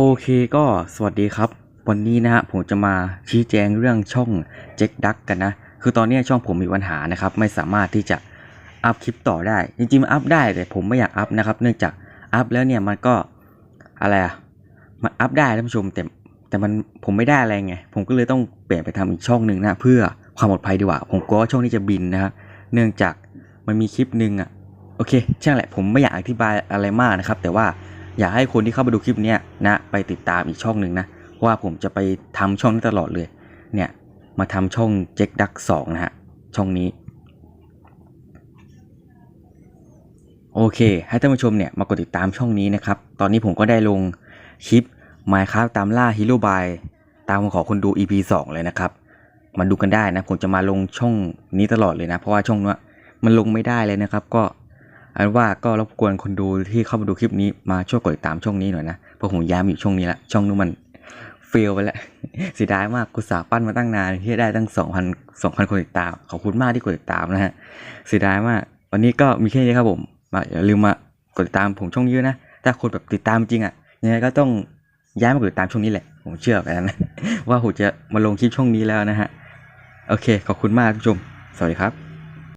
โอเคก็สวัสดีครับ วันนี้นะฮะผมจะมาชี้แจงเรื่องช่องเจ็กดักกันนะ คือตอนนี้ช่องผมมีปัญหานะครับ ไม่สามารถที่จะอัพคลิปต่อได้ จริงๆมันอัพได้แต่ผมไม่อยากอัพนะครับ เนื่องจากอัพแล้วเนี่ยมันก็อะไรอะมันอัพได้ท่านผู้ชมแต่แต่มันผมไม่ได้อะไรไง ผมก็เลยต้องเปลี่ยนไปทำอีกช่องหนึ่งนะเพื่อความปลอดภัยดีกว่า ผมกลัวว่าช่องนี้จะบินนะครับเนื่องจากมันมีคลิปหนึ่งอะโอเคช่างแหละผมไม่อยากอธิบายอะไรมากนะครับ แต่ว่า อยากให้คนที่เข้ามาดูคลิปนี้นะไปติดตามอีกช่องหนึ่งนะเพราะว่าผมจะไปทำช่องนี้ตลอดเลย เนี่ยมาทำช่องเจ็กดักสองนะฮะช่องนี้ โอเค ให้ท่านผู้ชมเนี่ยมากดติดตามช่องนี้นะครับ ตอนนี้ผมก็ได้ลงคลิป Minecraft ตามล่าฮีโร่บายตามคำขอคนดู EP 2 เลยนะครับมาดูกันได้นะผมจะมาลงช่องนี้ตลอดเลยนะ เพราะว่าช่องนี้มันลงไม่ได้เลยนะครับ ก็ อันว่าก็รบกวนคนดูที่เข้ามาดูคลิปนี้มาช่วยกดติดตามช่องนี้หน่อยนะเพราะผมย้ำอยู่ช่องนี้ละช่องนู้นมันเฟลไปแล้วเสียดายมากกุศาปั้นมาตั้งนานที่ได้ตั้ง 2,000 2,000 คนติดตามขอบคุณมากที่กดติดตามนะฮะเสียดายมากวันนี้ก็มีแค่นี้ครับผมมาอย่าลืมมากดติดตามผมช่องนี้นะถ้าคนแบบติดตามจริงอะยังไงก็ต้องย้ายมากดติดตามช่องนี้แหละผมเชื่อแบบนั้นนะว่าผมจะมาลงคลิปช่องนี้แล้วนะฮะโอเคขอบคุณมากทุกชมสวัสดีครับ